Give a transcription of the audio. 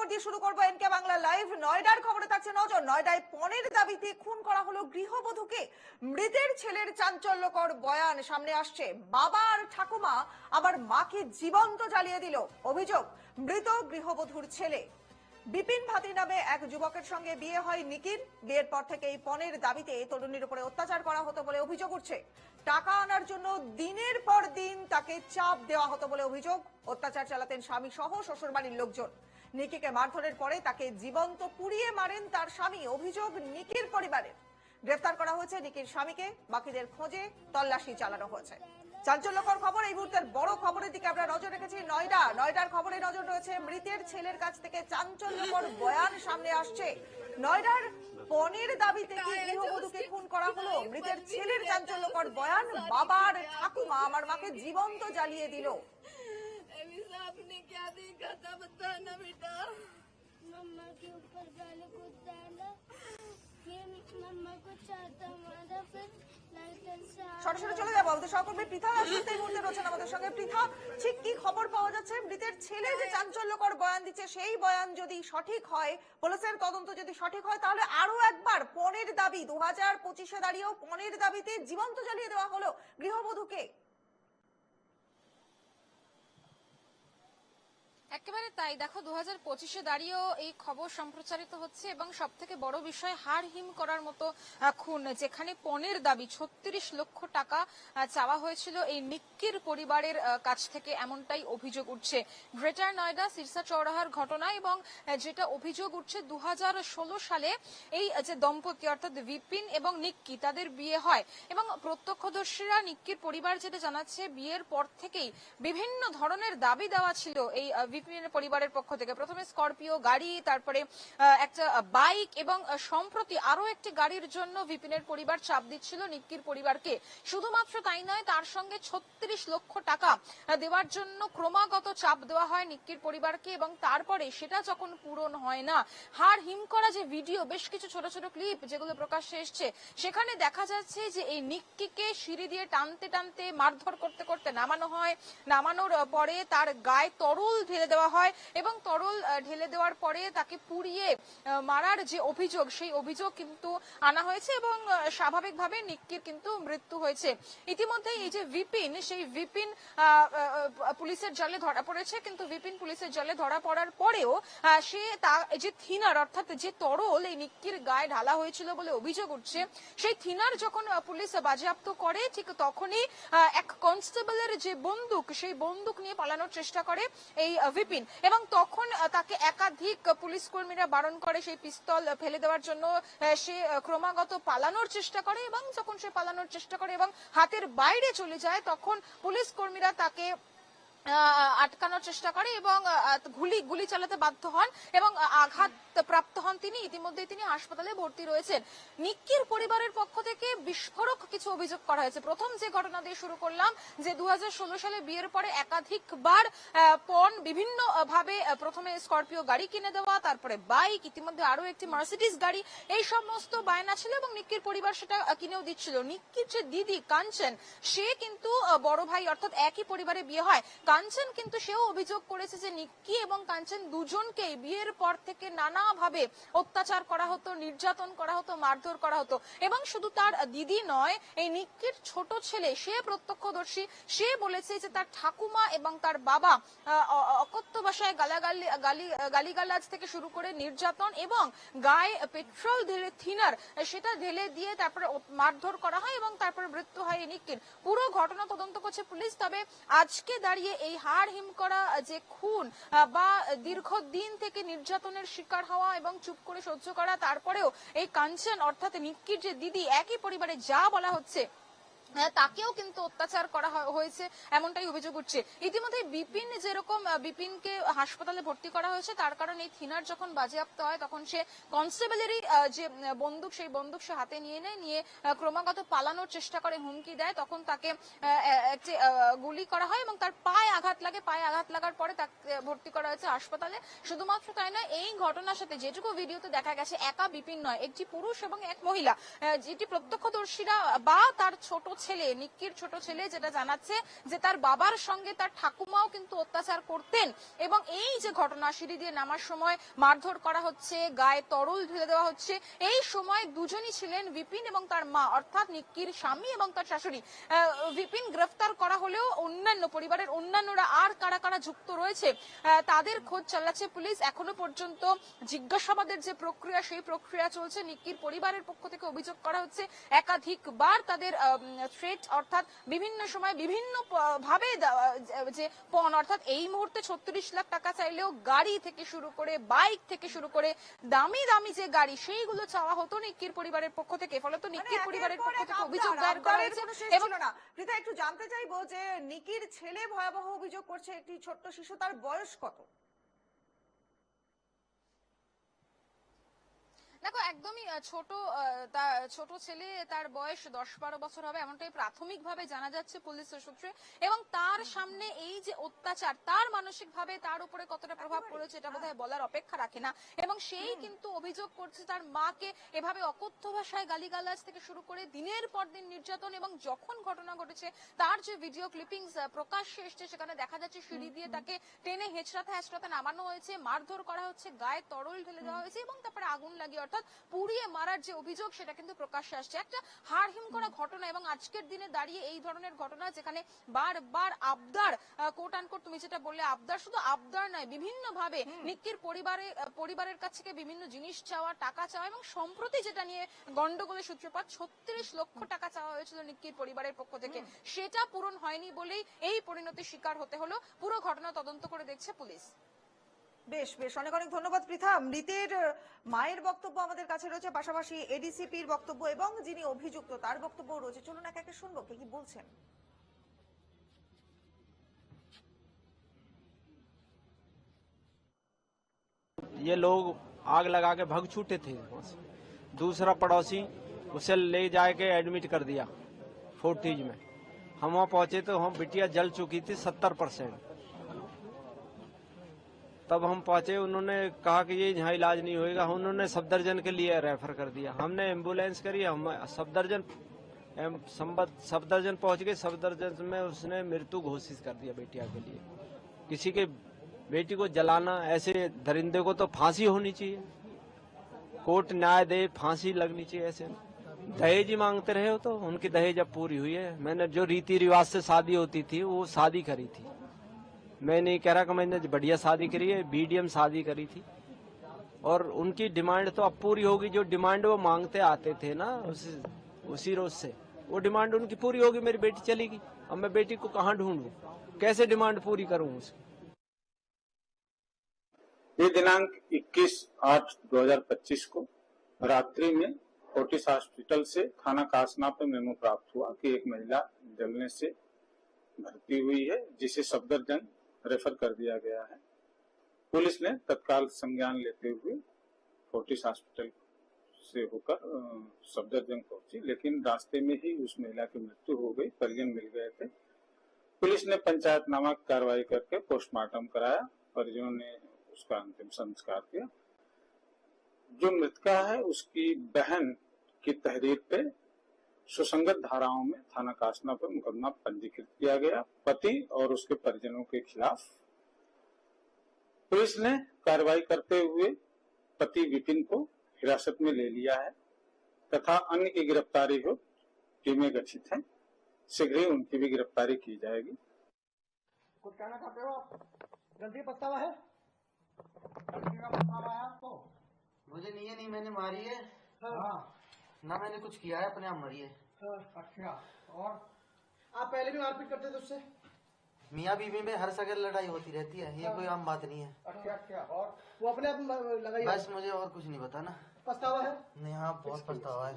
খবর দিয়ে শুরু করব এনকে বাংলা লাইভ। নয়ডার খবরে থাকছে নজর। নয়ডায় পণের দাবিতে খুন করা হলো গৃহবধূকে। মৃতের ছেলের চাঞ্চল্যকর বয়ান সামনে আসছে। বাবা আর ঠাকুমা আবার মাকে জীবন্ত জ্বালিয়ে দিল। অভিযোগ, মৃত গৃহবধূর ছেলে। বিপিন ভাতি নামে এক যুবকের সঙ্গে বিয়ে হয় নিকির বিয়ের পর থেকে এই পণের দাবিতে তরুণীর উপরে অত্যাচার করা হতো বলে অভিযোগ উঠছে। টাকা আনার জন্য দিনের পর দিন তাকে চাপ দেওয়া হতো বলে অভিযোগ। অত্যাচার চালাতেন স্বামী সহ শ্বশুরবাড়ির লোকজন। নিকিকে মারধরের পরে তাকে জীবন্ত পুড়িয়ে মারেন তার স্বামী। অভিযোগ নিকির পরিবারের। গ্রেফতার করা হয়েছে নিকির স্বামীকে। বাকিদের খোঁজে তল্লাশি চালানো হয়েছে। চাঞ্চল্যকর খবর, এই মুহূর্তের বড় খবরের দিকে আমরা নজর রেখেছি নয়ডা। নয়ডার খবরে নজর রয়েছে মৃতের ছেলের কাছ থেকে চাঞ্চল্যকর বয়ান সামনে আসছে। নয়ডার পণের দাবিতে কি গৃহবধূকে খুন করা হলো? মৃতের ছেলের চাঞ্চল্যকর বয়ান বাবার ঠাকুমা, আমার মাকে জীবন্ত জ্বালিয়ে দিল। आपने क्या देखा था बताना बेटा मम्मा के ऊपर गाली कूद डाला फिर मम्मा को चाहता मारा फिर लाइटर से आग সরাসরি চলে যাবো আমাদের সহকর্মী পৃথা রাজপুত এই মুহূর্তে রয়েছেন আমাদের সঙ্গে পৃথা ঠিক কি খবর পাওয়া যাচ্ছে মৃতের ছেলে যে চাঞ্চল্যকর বয়ান দিচ্ছে সেই বয়ান যদি সঠিক হয় পুলিশের তদন্ত যদি সঠিক হয় তাহলে আরো একবার পণের দাবি দু হাজার পঁচিশে দাঁড়িয়েও পণের দাবিতে জীবন্ত জ্বালিয়ে দেওয়া হলো গৃহবধূকে একেবারে তাই। দেখো দু হাজার পঁচিশে দাঁড়িয়েও এই খবর সম্প্রচারিত হচ্ছে এবং সব থেকে বড় বিষয় হার হিম করার মতো খুন, যেখানে পণের দাবি, ছত্রিশ লক্ষ টাকা চাওয়া হয়েছিল এই নিক্কির পরিবারের কাছ থেকে। এমনটাই অভিযোগ উঠছে। গ্রেটার নয়ডা, সিরসা চৌরাহার ঘটনা এবং যেটা অভিযোগ উঠছে দু হাজার ষোলো সালে এই যে দম্পতি, অর্থাৎ বিপিন এবং নিক্কি, তাদের বিয়ে হয়। এবং প্রত্যক্ষদর্শীরা নিক্কির পরিবার যেটা জানাচ্ছে, বিয়ের পর থেকেই বিভিন্ন ধরনের দাবি দেওয়া ছিল এই বিপিনের পরিবারের পক্ষ থেকে। প্রথমে স্করপিও গাড়ি, তারপরে একটা বাইক এবং সম্প্রতি আরও একটি গাড়ির জন্য বিপিনের পরিবার চাপ দিচ্ছিল নিক্কির পরিবারকে। শুধুমাত্র তাই নয়, তার সঙ্গে ছত্রিশ লক্ষ টাকা দেওয়ার জন্য ক্রমাগত চাপ দেওয়া হয় নিক্কির পরিবারকে এবং তারপরে সেটা যখন পূরণ হয় না, হার হিম করা যে ভিডিও, বেশ কিছু ছোট ছোট ক্লিপ যেগুলো প্রকাশ্যে এসছে, সেখানে দেখা যাচ্ছে যে এই নিক্কিকে সিঁড়ি দিয়ে টানতে টানতে, মারধর করতে করতে নামানো হয়। নামানোর পরে তার গায়ে তরল ঢেলে দেওয়া হয় এবং তরল ঢেলে দেওয়ার পরে তাকে পুড়িয়ে মারার যে অভিযোগ, সেই অভিযোগ কিন্তু আনা হয়েছে এবং স্বাভাবিকভাবে নিক্কির কিন্তু মৃত্যু হয়েছে। ইতিমধ্যে এই যে বিপিন সেই বিপিন পুলিশের জালে ধরা পড়েছে। কিন্তু বিপিন পুলিশের জালে ধরা পড়ার পরেও সে তা যে থিনার, অর্থাৎ যে তরল এই নিক্কির গায়ে ঢালা হয়েছিল বলে অভিযোগ উঠছে, সেই থিনার যখন পুলিশ বাজেয়াপ্ত করে, ঠিক তখনই এক কনস্টেবলের যে বন্দুক, সেই বন্দুক নিয়ে পালানোর চেষ্টা করে, এই বিপিন। এবং তখন তাকে একাধিক পুলিশ কর্মীরা বারণ করে সেই পিস্তল ফেলে দেওয়ার জন্য সে ক্রমাগত পালানোর চেষ্টা করে এবং যখন সে পালানোর চেষ্টা করে এবং হাতের বাইরে চলে যায়, তখন পুলিশ কর্মীরা তাকে আটকানোর চেষ্টা করে এবং গুলি গুলি চালাতে বাধ্য হন এবং আঘাত প্রাপ্ত হন তিনি। ইতিমধ্যে তিনি হাসপাতালে ভর্তি রয়েছেন। নিক্কির পরিবারের পক্ষ থেকে বিস্ফোরক কিছু অভিযোগ করা হয়েছে। প্রথম যে ঘটনা দিয়ে শুরু করলাম, যে দু সালে বিয়ের পরে একাধিকবার পণ বিভিন্ন ভাবে প্রথমে স্করপিও গাড়ি কিনে দেওয়া, তারপরে বাইক, ইতিমধ্যে আরও একটি মার্সিডিস গাড়ি, এই সমস্ত বায়না ছিল এবং নিক্কির পরিবার সেটা কিনেও দিচ্ছিল। নিক্কির যে দিদি কাঞ্চন, সে কিন্তু বড় ভাই, অর্থাৎ একই পরিবারে বিয়ে হয়। কাঞ্চন কিন্তু সেও অভিযোগ করেছে যে নিক্কি এবং কাঞ্চন দুজনকেই বিয়ের পর থেকে নানাভাবে অত্যাচার করা হতো, নির্যাতন করা হতো, মারধর করা হতো। এবং শুধু তার দিদি নয়, এই নিক্কির ছোট ছেলে, সে প্রত্যক্ষদর্শী, সে বলেছে যে তার ঠাকুমা এবং তার বাবা অকথ্য ভাষায় গালাগালি, গালি, গালিগালাজ থেকে শুরু করে নির্যাতন এবং গায়ে পেট্রোল ঢেলে থিনার, সেটা ঢেলে দিয়ে তারপরে মারধর করা হয় এবং তারপরে মৃত্যু হয় এই নিক্কির পুরো ঘটনা তদন্ত করছে পুলিশ, তবে আজকে দাঁড়িয়ে এই হাড় হিম করা যে খুন বা দীর্ঘদিন থেকে নির্যাতনের শিকার হওয়া এবং চুপ করে সহ্য করা, তারপরেও এই কাঞ্চন অর্থাৎ নিক্কির যে দিদি, একই পরিবারে যা বলা হচ্ছে তাকেও কিন্তু অত্যাচার করা হয়েছে, এমনটাই অভিযোগ উঠছে। ইতিমধ্যে বিপিন যেরকম বিপিনকে হাসপাতালে ভর্তি করা হয়েছে, তার কারণ এই থিনার যখন বাজেয়াপ্ত হয়, তখন সে কনস্টেবলেরই যে বন্দুক, সেই বন্দুক সে হাতে নিয়ে নেয়, নিয়ে ক্রমাগত পালানোর চেষ্টা করে, হুমকি দেয়, তখন তাকে গুলি করা হয় এবং তার পায়ে আঘাত লাগে, পায়ে আঘাত লাগার পরে তাকে ভর্তি করা হয়েছে হাসপাতালে। শুধুমাত্র তাই নয়, এই ঘটনার সাথে যেটুকু ভিডিওতে দেখা গেছে, একা বিপিন নয়, একটি পুরুষ এবং এক মহিলা যেটি প্রত্যক্ষদর্শীরা বা তার ছোট ছেলে, নিক্কির ছোট ছেলে যেটা জানাচ্ছে যে তার বাবার সঙ্গে তার ঠাকুমাও কিন্তু অত্যাচার করতেন এবং এই যে ঘটনা, সিঁড়ি দিয়ে নামার সময় মারধর করা হচ্ছে, গায়ে তরল ঢেলে দেওয়া হচ্ছে, এই সময় দুজনই ছিলেন বিপিন এবং তার মা, অর্থাৎ নিক্কির স্বামী এবং তার শাশুড়ি। বিপিন গ্রেফতার করা হলেও অন্যান্য পরিবারের অন্যান্যরা আর কারা কারা যুক্ত রয়েছে তাদের খোঁজ চালাচ্ছে পুলিশ। এখনও পর্যন্ত জিজ্ঞাসাবাদের যে প্রক্রিয়া, সেই প্রক্রিয়া চলছে। নিক্কির পরিবারের পক্ষ থেকে অভিযোগ করা হচ্ছে একাধিকবার তাদের থ্রেট অর্থাৎ বিভিন্ন সময় বিভিন্ন ভাবে যে পণ অর্থাৎ এই মুহূর্তে ছত্রিশ লাখ টাকা চাইলেও গাড়ি থেকে শুরু করে বাইক থেকে শুরু করে দামি দামি যে গাড়ি সেইগুলো চাওয়া হতো নিক্কির পরিবারের পক্ষ থেকে। ফলত মানে নিক্কির পরিবারের পক্ষ থেকে অভিযোগ দায়ের করা হয়েছে এবং না। প্রীতা একটু জানতে চাইব যে নিকির ছেলে ভয়াবহ অভিযোগ করছে একটি ছোট্ট শিশু তার বয়স কত? দেখো একদমই ছোট ছোট ছেলে তার বয়স দশ বারো বছর হবে এমনটাই প্রাথমিকভাবে জানা যাচ্ছে পুলিশের সূত্রে। এবং তার সামনে এই যে অত্যাচার তার মানসিকভাবে তার উপরে কতটা প্রভাব পড়েছে এটা বোধহয় বলার অপেক্ষা রাখে না। এবং সেই কিন্তু অভিযোগ করছে তার মাকে এভাবে অকথ্য ভাষায় গালিগালাজ থেকে শুরু করে দিনের পর দিন নির্যাতন এবং যখন ঘটনা ঘটেছে তার যে ভিডিও ক্লিপিংস প্রকাশ্যে এসছে সেখানে দেখা যাচ্ছে সিঁড়ি দিয়ে তাকে টেনে হেঁচড়াতে হেঁচড়াতে নামানো হয়েছে। মারধর করা হচ্ছে গায়ে তরল ঢেলে দেওয়া হয়েছে এবং তারপরে আগুন লাগিয়ে অর্থাৎ পুড়িয়ে মারার যে অভিযোগ সেটা কিন্তু প্রকাশ্যে আসছে। একটা করা ঘটনা এবং আজকের দিনে দাঁড়িয়ে এই ধরনের ঘটনা যেখানে বারবার আবদার কোট আনকোট তুমি যেটা বললে আবদার শুধু আবদার নয় বিভিন্ন ভাবে নিক্কির পরিবারে পরিবারের কাছ থেকে বিভিন্ন জিনিস চাওয়া টাকা চাওয়া এবং সম্প্রতি যেটা নিয়ে গন্ডগোলের সূত্রপাত ছত্রিশ লক্ষ টাকা চাওয়া হয়েছিল নিক্কির পরিবারের পক্ষ থেকে। সেটা পূরণ হয়নি বলেই এই পরিণতির শিকার হতে হলো। পুরো ঘটনা তদন্ত করে দেখছে পুলিশ। বেশ বেশ অনেক অনেক ধন্যবাদ পৃথা মৃতের আহ, মায়ের বক্তব্য আমাদের কাছে রয়েছে পাশাপাশি এডিসিপির বক্তব্য এবং যিনি অভিযুক্ত তার বক্তব্য রয়েছে চলুন একে একে শুনবো কে কি বলছেন ये लोग आग लगा के भग छूटे थे वहाँ से दूसरा पड़ोसी उसे ले जाके एडमिट कर दिया फोर्टीज में हम वहाँ पहुंचे तो हम बिटिया जल चुकी थी सत्तर परसेंट तब हम पहुँचे, उन्होंने कहा कि ये यहाँ इलाज नहीं होएगा। उन्होंने सफदरजन के लिए रेफर कर दिया। हमने एंबुलेंस करी, हम सफदरजन सफदरजन पहुँच गए। सफदरजन में उसने मृत्यु घोषित कर दिया बेटिया के लिए। किसी के बेटी को जलाना, ऐसे दरिंदे को तो फांसी होनी चाहिए। कोर्ट न्याय दे, फांसी लगनी चाहिए, ऐसे। दहेज ही मांगते रहे हो तो उनकी दहेज अब पूरी हुई है। मैंने जो रीति रिवाज से शादी होती थी, वो शादी करी थी। मैं नहीं कह रहा कि मैंने बढ़िया शादी करी है बीडीएम शादी करी थी। और उनकी डिमांड तो अब पूरी होगी, जो डिमांड वो मांगते आते थे ना, उसी उसी रोज से। वो डिमांड उनकी पूरी होगी, मेरी बेटी चलेगी। अब मैं बेटी को कहाँ ढूंढू? कैसे डिमांड पूरी करूँ उसकी ये दिनांक 21 आठ 2025 को रात्रि में फोर्टिस हॉस्पिटल से थाना कासना पे मेमो प्राप्त हुआ कि एक महिला जलने से भर्ती हुई है, जिसे सफदरजंग रेफर कर दिया गया है। पुलिस ने तत्काल संज्ञान लेते हुए फोर्टिस हॉस्पिटल से होकर सफदरजंग पहुँची, लेकिन रास्ते में ही उस महिला की मृत्यु हो गई, परिजन मिल गए थे। पुलिस ने पंचायतनामा कार्रवाई करके पोस्टमार्टम कराया, परिजनों ने उसका अंतिम संस्कार किया। जो मृतका है, उसकी बहन की तहरीर पे सुसंगत धाराओं में थाना कासना पर मुकदमा पंजीकृत किया गया। पति और उसके परिजनों के खिलाफ पुलिस ने कार्रवाई करते हुए पति विपिन को हिरासत में ले लिया है तथा अन्य की गिरफ्तारी हो टीमें गठित हैं। शीघ्र ही उनकी भी गिरफ्तारी की जाएगी। कुछ कहना चाहते हो आप? गलती पछतावा है? गलती का पछतावा है आपको? मुझे नहीं है नहीं मैंने मारी है। हाँ। ना मैंने कुछ किया है अपने आप मरी है। हाँ, अच्छा और? आप पहले भी मारपीट करते थे उससे? मियाँ बीवी में हर सगर लड़ाई होती रहती है ये कोई आम बात नहीं है। अच्छा अच्छा। और वो अपने आप लगाई बस मुझे और कुछ नहीं पता ना। पछतावा है? नहीं हाँ बहुत पछतावा है।